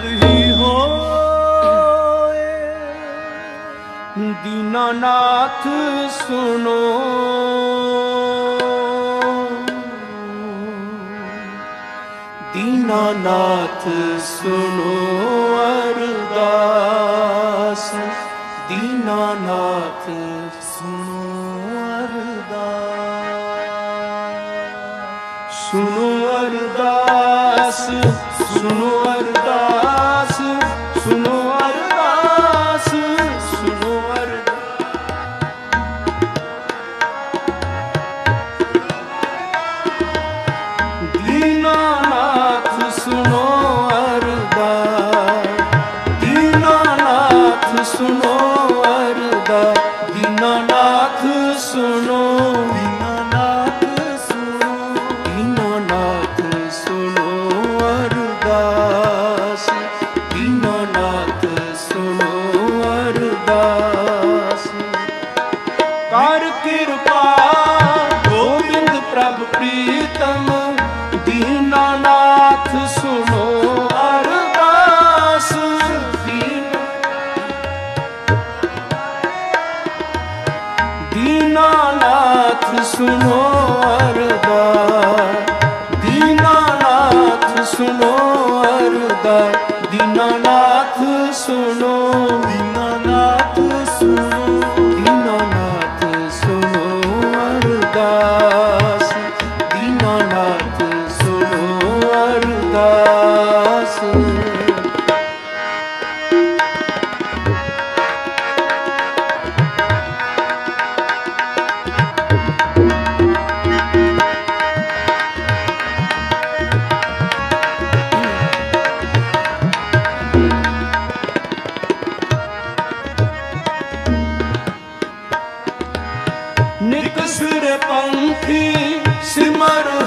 ਘਰ ਹੀ ਹੋਏ। ਦੀਨਾਨਾਥ ਸੁਣੋ। ਦੀਨਾਨਾਥ ਸੁਣੋ ਅਰਦਾਸ। ਦੀਨਾਨਾਥ ਸੁਣੋ ਅਰਦਾਸ। ਸੁਣੋ ਅਰਦਾਸ। ਸੁਣੋ ਅਰਦਾਸ ਸੁਣੋ ਨਾਥ ਸੁਣੋ ਅਰ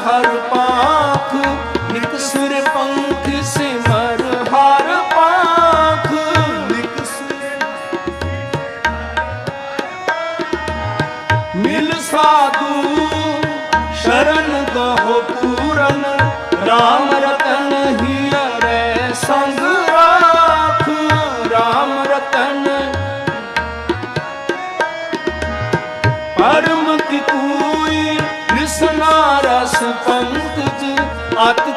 하루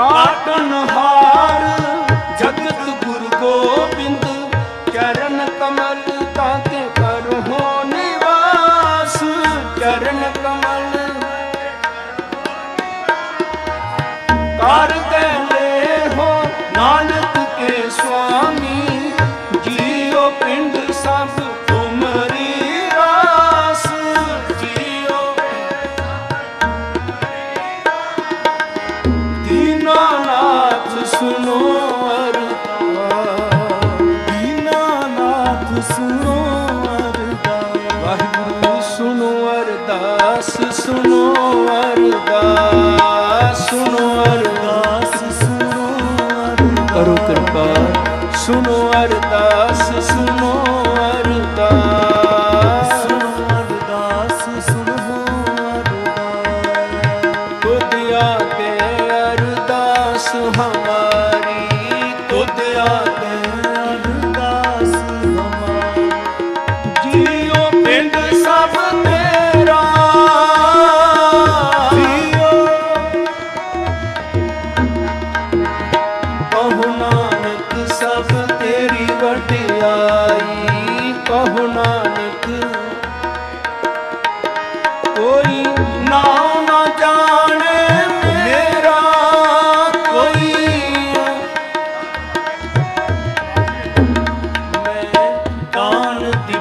ਕਾਟਨਹਾਰ ਜਗਤ ਗੁਰੂ ਗੋਬਿੰਦ ਚਰਨ ਕਮਲ ਤਾਂ ਤੇ ਕਰਹੁ ਨਿਵਾਸ ਚਰਨ ਕਮਲ। ਕਾਰਜ ਸੁਨੋ ਅਰਦਾਸ।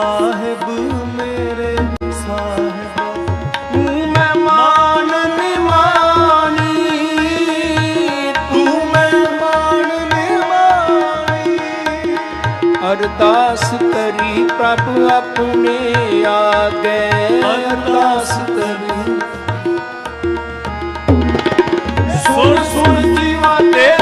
ਸਾਹਿਬ ਮੇਰੇ ਸਾਹਿਬ ਤੂੰ ਮਹਿਮਾਨ ਤੂੰ ਮਹਿਮਾਨ ਨਿਮਾਣੀ ਅਰਦਾਸ ਕਰੀ ਪ੍ਰਭ ਆਪਣੇ ਆਗੇ ਅਰਦਾਸ ਕਰੀ ਸੁਣ ਸੁਣ ਜੀਵਾ ਤੇਰੀ